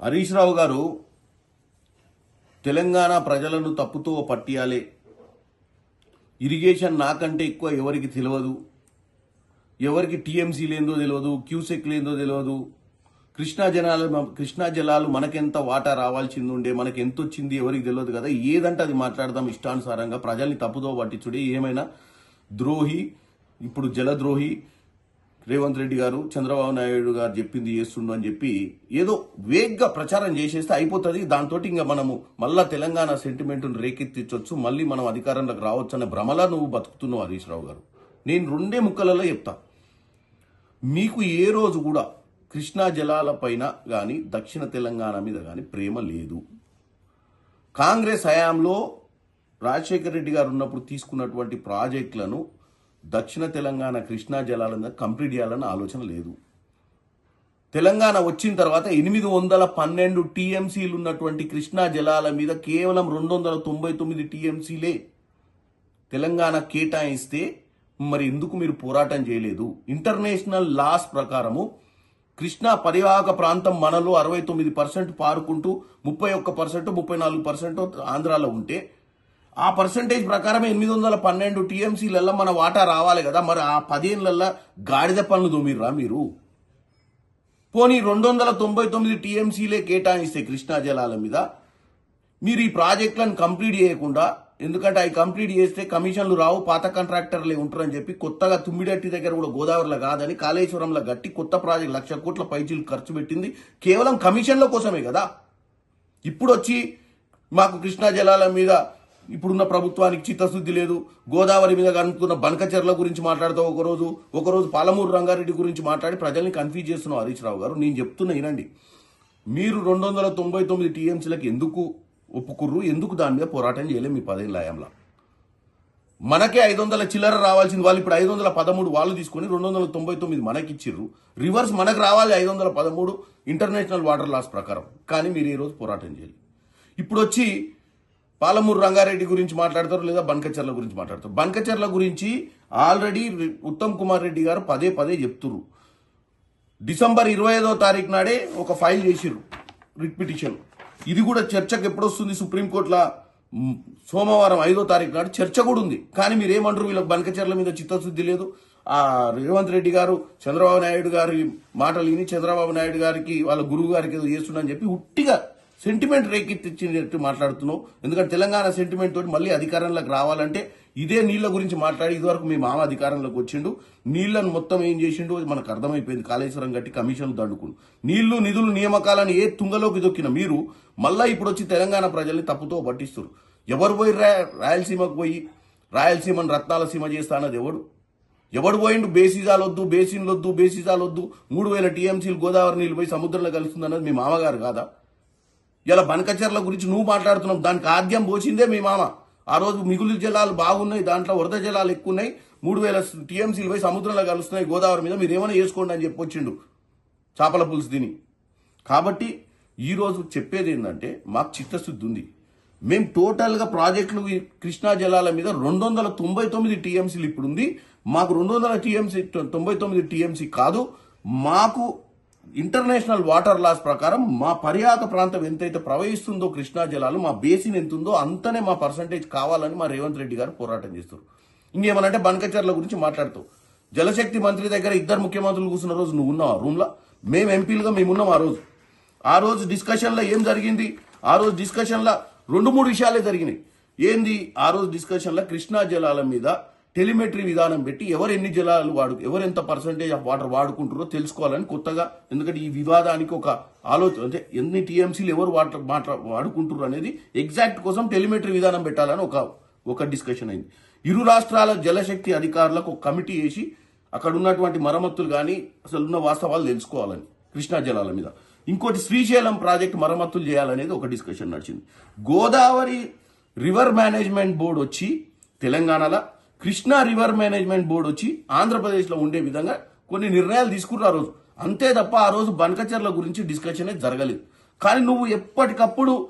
హరీష్ రావు గారు తెలంగాణ ప్రజలను తప్పుతో పట్టియాలే. ఇరిగేషన్ నాకంటే ఎక్కువ ఎవరికి తెలియదు ఎవరికి టీఎంసీ లేదో తెలియదు క్యూసెక్ లేదో తెలియదు కృష్ణా జనాలు కృష్ణా జలాలు మనకెంత వాటా రావాల్సింది ఉండే మనకి ఎంత వచ్చింది ఎవరికి తెలియదు కదా. ఏదంటే అది మాట్లాడదాం ఇష్టానుసారంగా. ప్రజల్ని తప్పుదో పట్టించుడే ఏమైనా ద్రోహి ఇప్పుడు జలద్రోహి రేవంత్ రెడ్డి గారు చంద్రబాబు నాయుడు గారు చెప్పింది చేస్తుండు అని చెప్పి ఏదో వేగ్గా ప్రచారం చేసేస్తే అయిపోతుంది. దాంతో ఇంకా మనము మళ్ళా తెలంగాణ సెంటిమెంట్ను రేకెత్తించవచ్చు మళ్ళీ మనం అధికారంలోకి రావచ్చు అనే భ్రమలా నువ్వు బతుకుతున్నావు హరీష్ రావు గారు. నేను రెండే ముక్కలలో చెప్తా. మీకు ఏ రోజు కూడా కృష్ణా జలాల పైన కానీ దక్షిణ తెలంగాణ మీద కానీ ప్రేమ లేదు. కాంగ్రెస్ హయాంలో రాజశేఖర రెడ్డి గారు ఉన్నప్పుడు తీసుకున్నటువంటి ప్రాజెక్టులను దక్షిణ తెలంగాణ కృష్ణా జలాల మీద కంప్లీట్ చేయాలన్న ఆలోచన లేదు. తెలంగాణ వచ్చిన తర్వాత ఎనిమిది వందల పన్నెండు టీఎంసీలు ఉన్నటువంటి కృష్ణా జలాల మీద కేవలం రెండు వందల తొంభై తొమ్మిది టీఎంసీలే తెలంగాణ కేటాయిస్తే మరి ఎందుకు మీరు పోరాటం చేయలేదు? ఇంటర్నేషనల్ లాస్ ప్రకారము కృష్ణా పరివాహక ప్రాంతం మనలో అరవై తొమ్మిది పర్సెంట్ పారుకుంటూ ముప్పై ఒక్క పర్సెంట్ ముప్పై నాలుగు పర్సెంట్ ఆంధ్రాలో ఉంటే ఆ పర్సంటేజ్ ప్రకారం ఎనిమిది వందల పన్నెండు టీఎంసీలల్లో మన వాటా రావాలి కదా. మరి ఆ పదేళ్ళల్లో గాడిద పనులు దొమ్మిర్రా మీరు? పోనీ రెండు వందల తొంభై తొమ్మిది టీఎంసీలే కేటాయిస్తే కృష్ణా జలాల మీద. మీరు ఈ ప్రాజెక్టులను కంప్లీట్ చేయకుండా ఎందుకంటే అవి కంప్లీట్ చేస్తే కమిషన్లు రావు పాత కాంట్రాక్టర్లే ఉంటారని చెప్పి కొత్తగా తుమ్మిడట్టి దగ్గర కూడా గోదావరిలో కాదని కాళేశ్వరంలో గట్టి కొత్త ప్రాజెక్ట్ లక్ష కోట్ల పైచీలు ఖర్చు పెట్టింది. కేవలం కమిషన్ల కోసమే కదా. ఇప్పుడు వచ్చి మాకు కృష్ణా జలాల మీద ఇప్పుడున్న ప్రభుత్వానికి చిత్తశుద్ధి లేదు. గోదావరి మీద కనుక్కున్న బనకచెర్ల గురించి మాట్లాడతావు ఒకరోజు ఒకరోజు పాలమూరు రంగారెడ్డి గురించి మాట్లాడి ప్రజల్ని కన్ఫ్యూజ్ చేస్తున్నావు హరీష్ రావు గారు. నేను చెప్తున్నా వినండి. మీరు రెండు వందల తొంభై తొమ్మిది టీఎంసీలకు ఎందుకు ఒప్పుకుర్రు? ఎందుకు దాని మీద పోరాటం చేయలేము మీ పదేళ్ళ హయాంలో మనకే ఐదు వందల చిల్లర రావాల్సింది వాళ్ళు. ఇప్పుడు ఐదు వందల పదమూడు వాళ్ళు తీసుకొని రెండు వందల తొంభై తొమ్మిది మనకి ఇచ్చిర్రు రివర్స్ మనకు రావాలి ఐదు వందల పదమూడు ఇంటర్నేషనల్ వాటర్ లాస్ ప్రకారం. కానీ మీరు ఈరోజు పోరాటం చేయాలి ఇప్పుడు వచ్చి పాలమూరు రంగారెడ్డి గురించి మాట్లాడతారు లేదా బన్కచర్ల గురించి మాట్లాడతారు. బన్కచర్ల గురించి ఆల్రెడీ ఉత్తమ్ కుమార్ రెడ్డి గారు పదే పదే చెప్తుర్రు. డిసెంబర్ ఇరవై ఐదో తారీఖు నాడే ఒక ఫైల్ చేసిర్రు రిట్ పిటిషన్. ఇది కూడా చర్చకు ఎప్పుడు వస్తుంది సుప్రీంకోర్టులో సోమవారం ఐదో తారీఖు నాడు చర్చ కూడా ఉంది. కానీ మీరు ఏమంటారు వీళ్ళకి బనకచర్ల మీద చిత్తశుద్ధి లేదు. ఆ రేవంత్ రెడ్డి గారు చంద్రబాబు నాయుడు గారి మాటలు విని చంద్రబాబు నాయుడు గారికి వాళ్ళ గురువు గారికి ఏదో చేస్తుండని చెప్పి ఉట్టిగా సెంటిమెంట్ రేకెత్తిచ్చినట్టు మాట్లాడుతున్నావు. ఎందుకంటే తెలంగాణ సెంటిమెంట్ తోటి మళ్ళీ అధికారంలోకి రావాలంటే ఇదే నీళ్ళ గురించి మాట్లాడి ఇదివరకు మీ మామ అధికారంలోకి వచ్చిండు. నీళ్ళను మొత్తం ఏం చేసిండు? మనకు అర్థమైపోయింది. కాళేశ్వరం కట్టి కమిషన్లు దండుకుండు. నీళ్ళు నిధులు నియామకాలను ఏ తుంగలోకి దొక్కిన మీరు మళ్ళా ఇప్పుడు వచ్చి తెలంగాణ ప్రజల్ని తప్పుతో పట్టిస్తారు ఎవరు పోయి రాయలసీమకు పోయి రాయలసీమను రత్నాల సీమ చేస్తా అన్నది ఎవడు? ఎవడు పోయిండు? బేసిజాలు వద్దు బేసిన్లు వద్దు బేసిజాలు వద్దు మూడు వేల టీఎంసీలు గోదావరి నీళ్ళు పోయి సముద్రంలో కలుస్తుంది అన్నది మీ మామగారు కాదా? ఇలా బనకచర్ల గురించి నువ్వు మాట్లాడుతున్నావు. దానికి ఆద్యం పోసిందే మీ మామ. ఆ రోజు మిగులు జలాలు బాగున్నాయి దాంట్లో వరద జలాలు ఎక్కువ ఉన్నాయి మూడు వేల టీఎంసీలు పోయి సముద్రంలో కలుస్తున్నాయి గోదావరి మీద. మీరు ఏమైనా చేసుకోండి అని చెప్పొచ్చిండు చేపల పులుసు తిని. కాబట్టి ఈరోజు చెప్పేది ఏంటంటే మాకు చిత్తశుద్ధి ఉంది. మేము టోటల్గా ప్రాజెక్టులు కృష్ణా జలాల మీద రెండు వందల తొంభై తొమ్మిది టీఎంసీలు ఇప్పుడు ఉంది మాకు రెండు వందల టీఎంసీ తొంభై తొమ్మిది టీఎంసీ కాదు. మాకు ఇంటర్నేషనల్ వాటర్ లాస్ ప్రకారం మా పర్యాక ప్రాంతం ఎంతైతే ప్రవహిస్తుందో కృష్ణా జలాలు మా బేసిన్ ఎంత ఉందో అంతనే మా పర్సంటేజ్ కావాలని మా రేవంత్ రెడ్డి గారు పోరాటం చేస్తారు ఇంకేమనంటే బనకచర్ల గురించి మాట్లాడుతావు జలశక్తి మంత్రి దగ్గర ఇద్దరు ముఖ్యమంత్రులు కూర్చున్న రోజు నువ్వు ఉన్నావు ఆ రూమ్లో? మేము ఎంపీలుగా మేము ఉన్నాం ఆ రోజు. ఆ రోజు డిస్కషన్లో ఏం జరిగింది? ఆ రోజు డిస్కషన్లో రెండు మూడు విషయాలే జరిగినాయి. ఏంది? ఆ రోజు డిస్కషన్లో కృష్ణా జలాల మీద టెలిమెట్రీ విధానం పెట్టి ఎవరు ఎన్ని జలాలు వాడు ఎవరు ఎంత పర్సంటేజ్ ఆఫ్ వాటర్ వాడుకుంటారో తెలుసుకోవాలని కొత్తగా ఎందుకంటే ఈ వివాదానికి ఒక ఆలోచన అంటే ఎన్ని టీఎంసీలు ఎవరు వాటర్ మాట్లా వాడుకుంటారు అనేది ఎగ్జాక్ట్ కోసం టెలిమెట్రీ విధానం పెట్టాలని ఒక ఒక డిస్కషన్ అయింది. ఇరు రాష్ట్రాల జలశక్తి అధికారులకు ఒక కమిటీ వేసి అక్కడ ఉన్నటువంటి మరమ్మతులు కానీ అసలు ఉన్న వాస్తవాలు తెలుసుకోవాలని కృష్ణా జలాల మీద. ఇంకోటి శ్రీశైలం ప్రాజెక్ట్ మరమ్మతులు చేయాలనేది ఒక డిస్కషన్ నడిచింది. గోదావరి రివర్ మేనేజ్మెంట్ బోర్డు వచ్చి తెలంగాణలో కృష్ణా రివర్ మేనేజ్మెంట్ బోర్డు వచ్చి ఆంధ్రప్రదేశ్లో ఉండే విధంగా కొన్ని నిర్ణయాలు తీసుకున్నారు ఆ రోజు. అంతే తప్ప ఆ రోజు బనకచర్ల గురించి డిస్కషన్ జరగలేదు. కానీ నువ్వు ఎప్పటికప్పుడు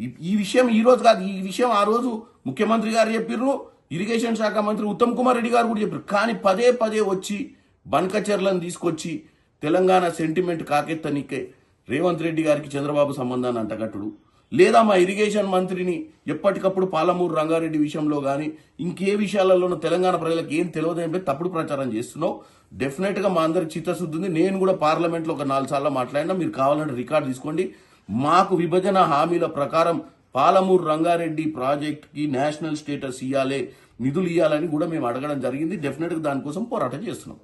ఈ- ఈ విషయం ఈ రోజు కాదు ఈ విషయం ఆ రోజు ముఖ్యమంత్రి గారు చెప్పిర్రు ఇరిగేషన్ శాఖ మంత్రి ఉత్తమ్ కుమార్ రెడ్డి గారు కూడా చెప్పారు కానీ పదే పదే వచ్చి బనకచర్లను తీసుకొచ్చి తెలంగాణ సెంటిమెంట్ కాకెత్తనికే రేవంత్ రెడ్డి గారికి చంద్రబాబు సంబంధాన్ని అంటగట్టుడు. లేదా మా ఇరిగేషన్ మంత్రిని ఎప్పటికప్పుడు పాలమూరు రంగారెడ్డి విషయంలో కానీ ఇంకే విషయాలలోనూ తెలంగాణ ప్రజలకు ఏం తెలియదు తప్పుడు ప్రచారం చేస్తున్నావు. డెఫినెట్గా మా అందరికి చిత్తశుద్ధి ఉంది. నేను కూడా పార్లమెంట్లో ఒక నాలుగు సార్లు మాట్లాడినా మీరు కావాలంటే రికార్డ్ తీసుకోండి. మాకు విభజన హామీల ప్రకారం పాలమూరు రంగారెడ్డి ప్రాజెక్ట్కి నేషనల్ స్టేటస్ ఇవ్వాలి నిధులు ఇవ్వాలని కూడా మేము అడగడం జరిగింది. డెఫినెట్గా దానికోసం పోరాటం చేస్తున్నాం.